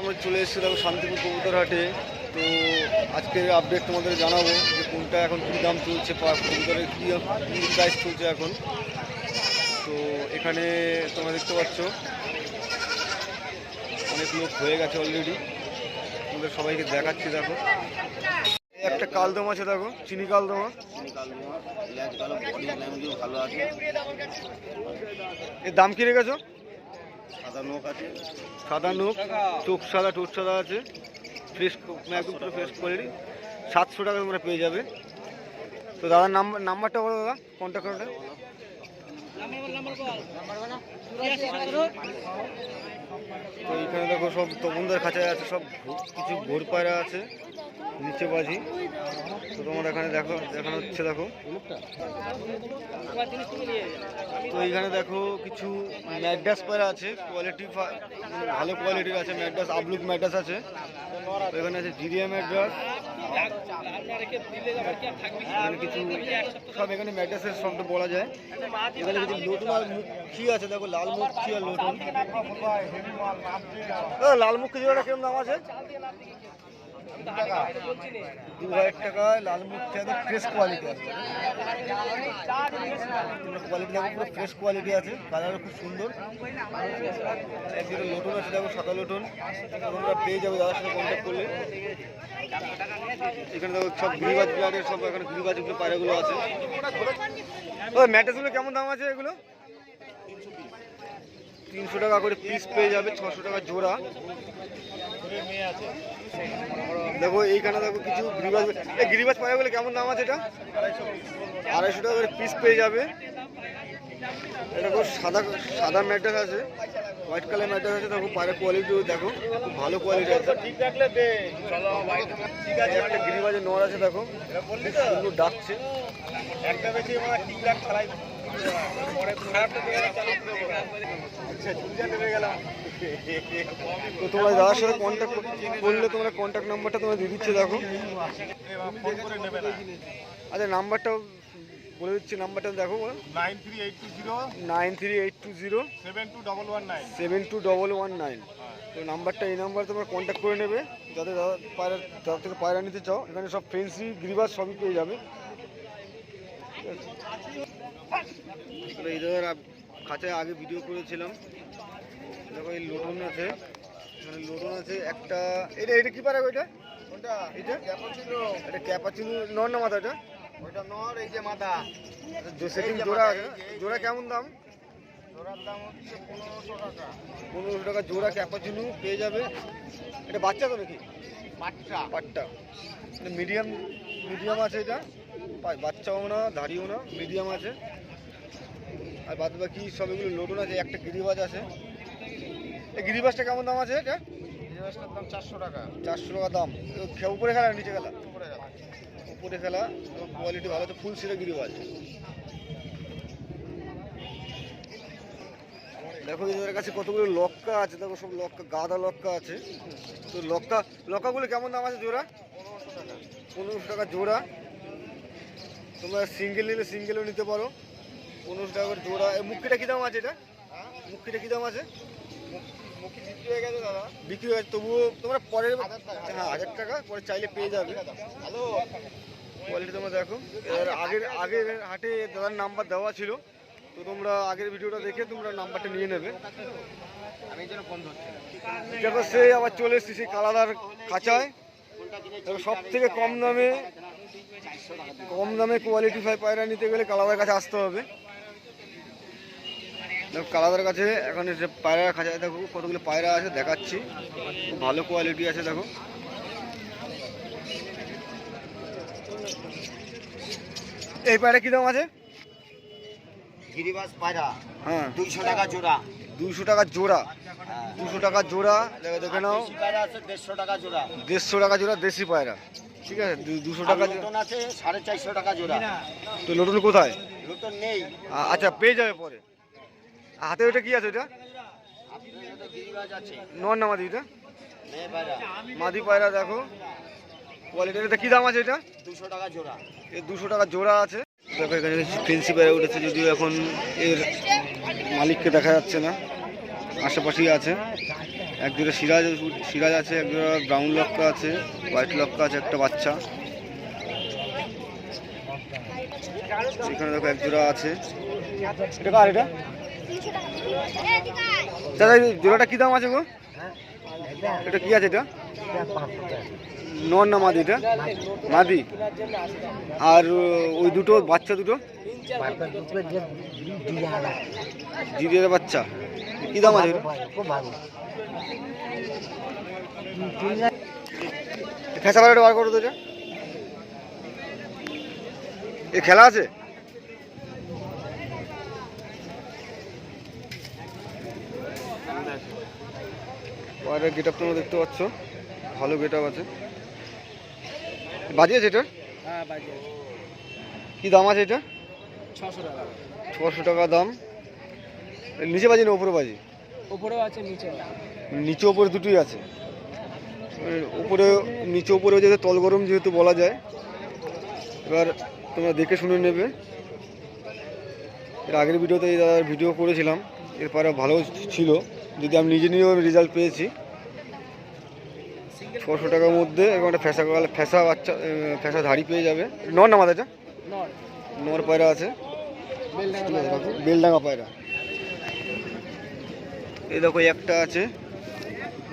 আমরা চলে এসেছি দেখো শান্তিপুর কবুতর হাটে। তো আজকের আপডেট তোমাদের জানাব যে কোনটা এখন কী দাম চলছে কবুতরের কী প্রাইস চলছে এখন। তো এখানে তোমরা দেখতে পাচ্ছ অনেক লোক হয়ে গেছে অলরেডি তোমাদের সবাইকে দেখাচ্ছি দেখো। একটা কালদম আছে দেখো চিনি কালদমা। এর দাম কি রেখেছো? সাদা নোক আছে, সাদা নোক চোখ সাদা টোট সাদা আছে ফ্রেশ একদম পুরো ফ্রেশ কোয়ালিটি সাতশো টাকা তোমরা পেয়ে যাবে। তো দাদার নাম্বার, নাম্বারটা বলো দাদা কন্ট্যাক্ট করলে তো এখানে দেখো সব তপনদার খাঁচায় আছে, সব কিছু ভোর পায়রা আছে। নিচে বাজি তো তোমার এখানে দেখো দেখানো হচ্ছে দেখো। তো এইখানে দেখো কিছু ম্যাডাস পায়রা আছে কোয়ালিটি ভালো কোয়ালিটির আছে ম্যাডাস আবলুক ম্যাডাস আছে। এখানে আছে জিরিয়া ম্যাডাস কিছু সব এখানে ম্যাডাসের শব্দ বলা যায়। এখানে কিছু লোটন আর মুখী আছে, দেখো লাল মুখী আর লোটন। লাল মুখী জোড়াটা কীরকম দাম আছে? দু হাজার মুখী একদম ফ্রেশ কোয়ালিটি আছে। কোয়ালিটি ফ্রেশ কোয়ালিটি আছে। খুব সুন্দর। লোটন আছে, দেখো, সাদা পেয়ে সাথে করলে। এখানে সব সব এখানে আছে। ও ম্যাট্রেসগুলো কেমন দাম আছে এগুলো? তিনশো টাকা করে পিস পেয়ে যাবে, ছশো টাকা জোড়া। দেখো, এইখানে দেখো কিছু গিরিবাজ এই গিরিবাজ পায়রাগুলো কেমন দাম আছে এটা? আড়াইশো টাকা করে পিস পেয়ে যাবে। এটা খুব সাদা সাদা ম্যাট্রেস আছে। হোয়াইট কালার ম্যাট্রেস আছে, দেখো পায়ের কোয়ালিটিও দেখো, খুব ভালো কোয়ালিটি আছে। একটা গিরিবাজের নর আছে, দেখো ডাকছে একটা বেশি তো তোমরা দাদার সাথে কন্ট্যাক্ট করলে তোমরা কন্ট্যাক্ট নাম্বারটা তোমরা দিয়ে দিচ্ছে, দেখো। আচ্ছা নাম্বারটাও বলে দিচ্ছি নাম্বারটা দেখো nine three eight two zero nine three eight two zero seven two double one seven two double one nine তো নাম্বারটা এই নাম্বার তোমরা কন্ট্যাক্ট করে নেবে, যাতে দাদা পায়রা যাদের থেকে পায়রা নিতে চাও, এখানে সব ফেন্সি গিরিবাজ সবই পেয়ে যাবে। ঠিক আছে? দাদার আপ- খাঁচায় আগে ভিডিও করেছিলাম। দেখো এই লোটন আছে। এখানে লোটন আছে একটা এটা এটা কি পারে ওইটা এটা? ক্যাপাচিনো এটা ক্যাপাচিনো নর না মাথা এটা? ওইটা নর এই যে মাথা। সেটিং জোড়া আছে। জোড়া কেমন দাম? জোড়ার দাম হচ্ছে পনেরোশো টাকা। পনেরোশো টাকা জোড়া ক্যাপাচিনো পেয়ে যাবে। এটা বাচ্চা তো নাকি? পাটটা পাটটা মিডিয়াম মিডিয়াম আছে এটা? বাচ্চাও না ধাড়িও না মিডিয়াম আছে। আর বাদ বাকি সব এগুলো লোডন আছে একটা গিরিবাজ আছে। এই গিরিবাজটা কেমন দাম আছে এটা? জিনিসটার দাম চারশো টাকা। চারশো টাকা দাম। উপরে খেলা নিচে খেলা? উপরে গেল। উপরে খেলা কোয়ালিটি ভালো আছে ফুল সিরা গিরিবাজ। দেখো এদের কাছে কতগুলো লক্কা আছে দেখো সব লক্কা গাদা লক্কা আছে। তো লক্কা লক্কাগুলো কেমন দাম আছে জোড়া? পনেরোশো টাকা। পনেরোশো টাকা জোড়া। তোমরা সিঙ্গেল নিলে সিঙ্গেলও নিতে পারো। পনেরোশো টাকা করে জোড়া। এই মুখিটা কী দাম আছে এটা? মুখিটা কী দাম আছে? মুখি বিক্রি হয়ে গেছে দাদা। বিক্রি হয়ে গেছে, তবুও তোমরা পরের হ্যাঁ হাজার টাকা পরে চাইলে পেয়ে যাবে। হ্যালো কোয়ালিটি তোমরা দেখো। এবার আগের আগের হাটে দাদার নাম্বার দেওয়া ছিল। তো তোমরা আগের ভিডিওটা দেখে তোমরা নাম্বারটা নিয়ে নেবে। আমি যেন দেখো সে আবার চলে এসেছি সেই কালাদার খাঁচায়। দেখো সব থেকে কম দামে কম দামে কোয়ালিটি ফাই পায়রা নিতে গেলে কালাদার কাছে আসতে হবে। কালাদার কাছে এখন যে পায়রা খাঁচায় দেখো কতগুলো পায়রা আছে দেখাচ্ছি। খুব ভালো কোয়ালিটি আছে দেখো। এই পায়রা কী দাম আছে? গিরিবাস পায়রা। হ্যাঁ। দুইশো টাকা জোড়া। দুশো টাকা জোড়া। দুশো টাকা জোড়া। দেখো নাও। দেড়শো টাকা জোড়া। দেড়শো টাকা জোড়া দেশি পায়রা। ঠিক আছে? দুশো টাকা আছে সাড়ে চারশো টাকা জোড়া। তো লটুন কোথায়? লুটন নেই। আচ্ছা পেয়ে যাবে পরে। হাতে ওটা কি আছে আছে নন না মাদি এটা মাদি পায়রা দেখো। এটা কি দাম আছে এটা দুশো টাকা জোড়া এর দুশো টাকা জোড়া আছে। দেখো এখানে ফেন্সি পায়রা উঠেছে যদিও এখন এর মালিককে দেখা যাচ্ছে না। আশেপাশেই আছে। এক দুটো সিরাজ সিরাজ আছে এক দুটো ব্রাউন লক্কা আছে হোয়াইট লক্কা আছে একটা বাচ্চা। এখানে দেখো এক জোড়া আছে। এটা কার এটা? দাদা জোড়াটা কি দাম আছে গো? এটা কি আছে এটা? নন না মাদি এটা? মাদি? আর ওই দুটো বাচ্চা দুটো? জিরের বাচ্চা। কি দাম আছে খেসা বার করো তো এটা। এ, খেলা আছে? পায়রার গেট আপ তোমরা দেখতে পাচ্ছ। ভালো গেট আপ আছে। বাজি আছে এটা? হ্যাঁ কি দাম আছে এটা? ছশো টাকা। ছশো টাকা দাম। নিচে বাজি না উপরে বাজি? আছে নিচে নিচে উপরে দুটোই আছে। উপরে নিচে উপরে যেহেতু তল গরম যেহেতু বলা যায় এবার তোমরা দেখে শুনে নেবে। এর আগের ভিডিওতে এই দাদার ভিডিও করেছিলাম। এরপরে ভালো ছিল। যদি আমি নিজে নিজেও রেজাল্ট পেয়েছি ছশো টাকার মধ্যে এবং একটা ফ্যাসা ফ্যাসা বাচ্চা ফ্যাসা ধাড়ি পেয়ে যাবে। নর না মাথাটা নর পায়রা আছে। বেলডাঙ্গা পায়রা। এই দেখো একটা আছে।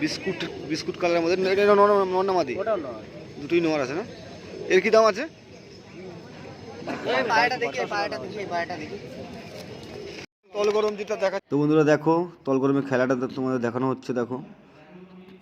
বিস্কুট বিস্কুট কালারের মধ্যে। এটা নর নর না মাদি? দুটোই নোয়ার আছে না? এর কি দাম আছে? পায়রাটা দেখি পায়রাটা দেখি পায়রাটা দেখি। তল গরম যেটা দেখা তো বন্ধুরা দেখো তল গরমের খেলাটা তো তোমাদের দেখানো হচ্ছে দেখো।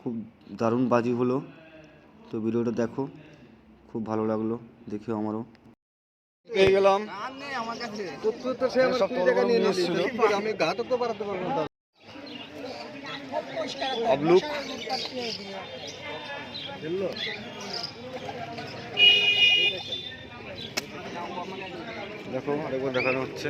খুব দারুণ বাজি হলো। তো ভিডিওটা দেখো খুব ভালো লাগল দেখেও আমারও। পেয়ে গেলাম। আমি ঘাতক তো বাড়াতে পারব না দেখো, আরেকবার দেখানো হচ্ছে।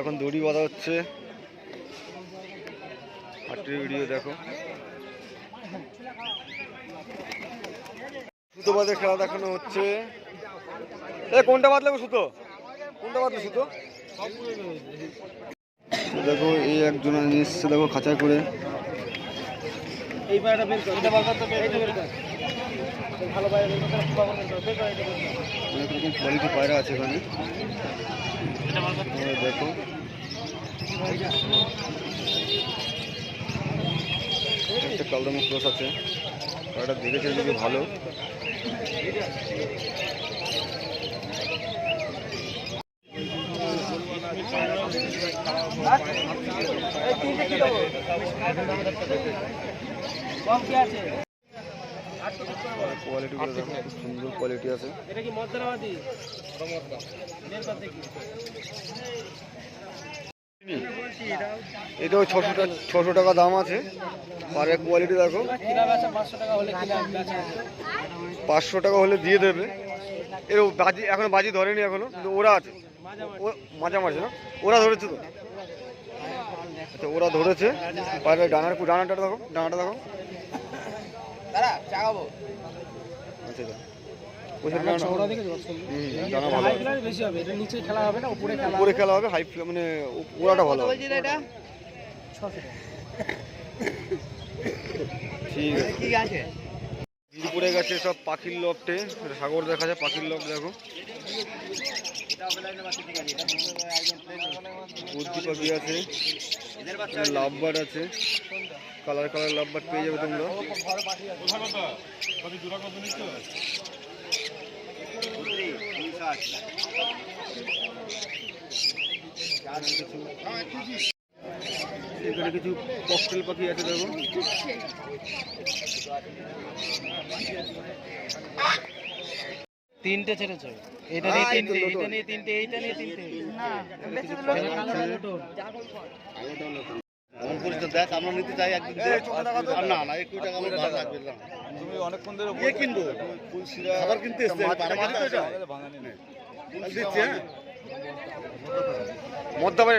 এখন দড়ি বাঁধা হচ্ছে। হাটের ভিডিও দেখো। সুতো বাঁধে খেলা দেখানো হচ্ছে। কোনটা বাঁধলে গো সুতো? কোনটা বাঁধলে সুতো? দেখো এই একজন নিয়ে এসছে দেখো খাঁচায় করে। অনেক রকম কোয়ালিটি পায়রা আছে এখানে। দেখো। একটা কালদামা ক্রস আছে। দেখেছে যদি ভালো? এই তিনটে কি দেবো কম কি আছে কোয়ালিটিগুলো দেখো খুব সুন্দর কোয়ালিটি আছে এটাও ছশো টাকা ছশো টাকা দাম আছে। আর এক কোয়ালিটি দেখো। পাঁচশো টাকা হলে দিয়ে দেবে। এর বাজি এখন বাজি ধরেনি এখনও। কিন্তু ওরা আছে। মাঝামাঝি না? ওরা ধরেছে তো? আচ্ছা ওরা ধরেছে। পায়ের ডানার ডানাটা দেখো ডানাটা দেখো। দাঁড়া চাগাবো আচ্ছা উপরে খেলা উপরে খেলা হবে হাই মানে ওরাটা ভালো হবে। ঠিক আছে। কি ভিড় পড়ে গেছে সব পাখির সাগর দেখা যায় পাখির লফট দেখো। বুদ্ধি পাখি আছে। লাভ বার্ড আছে। কালার কালার লাভ বার্ড পেয়ে যাবে তোমরা। এখানে কিছু ককটেল পাখি আছে দেখো। তিনটে ছেড়েছে। এটা নিয়ে তিনটে এটা নিয়ে তিনটে এইটা নিয়ে তিনটে। না, দেখ আমরা নিতে চাই একদিন আর না না টাকা আমার ভালো লাগবে না। তুমি অনেকক্ষণ ধরে ইয়ে কিনবো? খাবার কিনতে এসছে দিচ্ছি হ্যাঁ।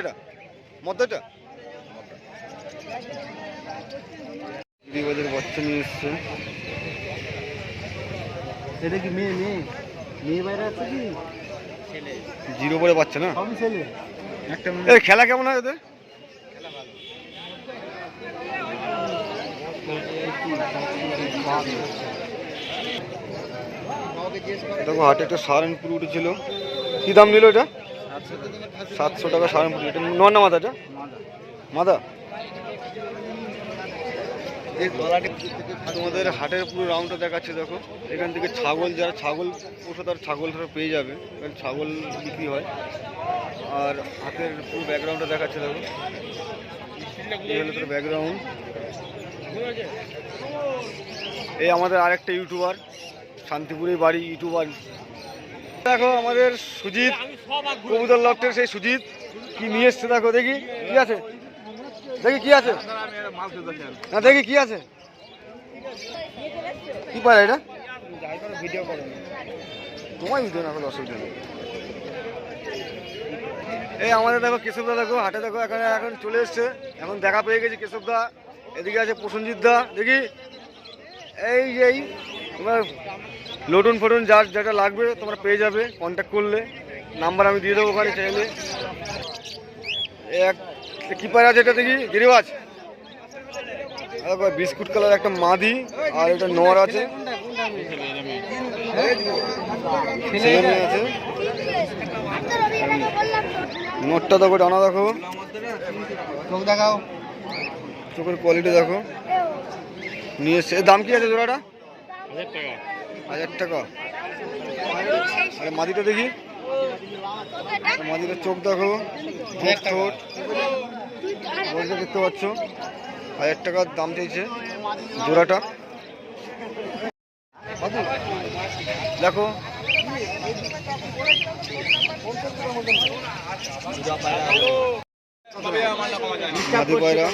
এটা মদ্দাটা বাজার বাচ্চা নিয়ে এসছে এটা কি মেয়ে মেয়ে? মেয়ে বাইরে আছে কি? জিরো বলে পাচ্ছে না? খেলা কেমন হয় ওদের? দেখো হাটে একটা সাহারানপুর উঠেছিল। কি দাম নিল এটা? সাতশো টাকা সাহারানপুর এটা নর না মাথাটা মাথা তোমাদের হাটের পুরো রাউন্ডটা দেখাচ্ছে, দেখো। এখান থেকে ছাগল যারা, ছাগল পোষো তার ছাগল তারা পেয়ে যাবে ছাগল বিক্রি হয়। আর হাতের পুরো ব্যাকগ্রাউন্ডটা দেখাচ্ছে, দেখো। এই হলো তোর ব্যাকগ্রাউন্ড এই আমাদের আরেকটা ইউটিউবার শান্তিপুরের বাড়ি ইউটিউবার দেখো, আমাদের সুজিত, কবুতর লফটের সেই সুজিত। কি নিয়ে এসছে, দেখো, দেখি। কি আছে? দেখি কি আছে। না, দেখি কি আছে। কি পারে এটা? তোমার ভিডিও না হলে অসুবিধা নেই। এই আমাদের দেখো কেশবদা, দেখো হাটে, দেখো এখানে, এখন চলে এসছে। এখন দেখা পেয়ে গেছি কেশবদা। এদিকে আছে প্রসঞ্জিৎ দা, দেখি। এই যে এই, তোমার লোটন ফোটন যার যেটা লাগবে, তোমরা পেয়ে যাবে। কন্ট্যাক্ট করলে। নাম্বার আমি দিয়ে দেবো ওখানে চাইলে এক কিপার আছে এটা দেখি গিরিবাজ বিস্কুট কালার একটা মাদি আর একটা নর আছে। আছে। নোটটা দেখো ডানা দেখো। চোখ দেখাও। চোখের কোয়ালিটি দেখো। নিয়ে এসছে। দাম কি আছে জোড়াটা? হাজার টাকা। আরে মাদিটা দেখি। মাদিটার চোখ দেখো বলতে দেখতে পাচ্ছ হাজার টাকার দাম চাইছে জোড়াটা। দেখো। পায়রা।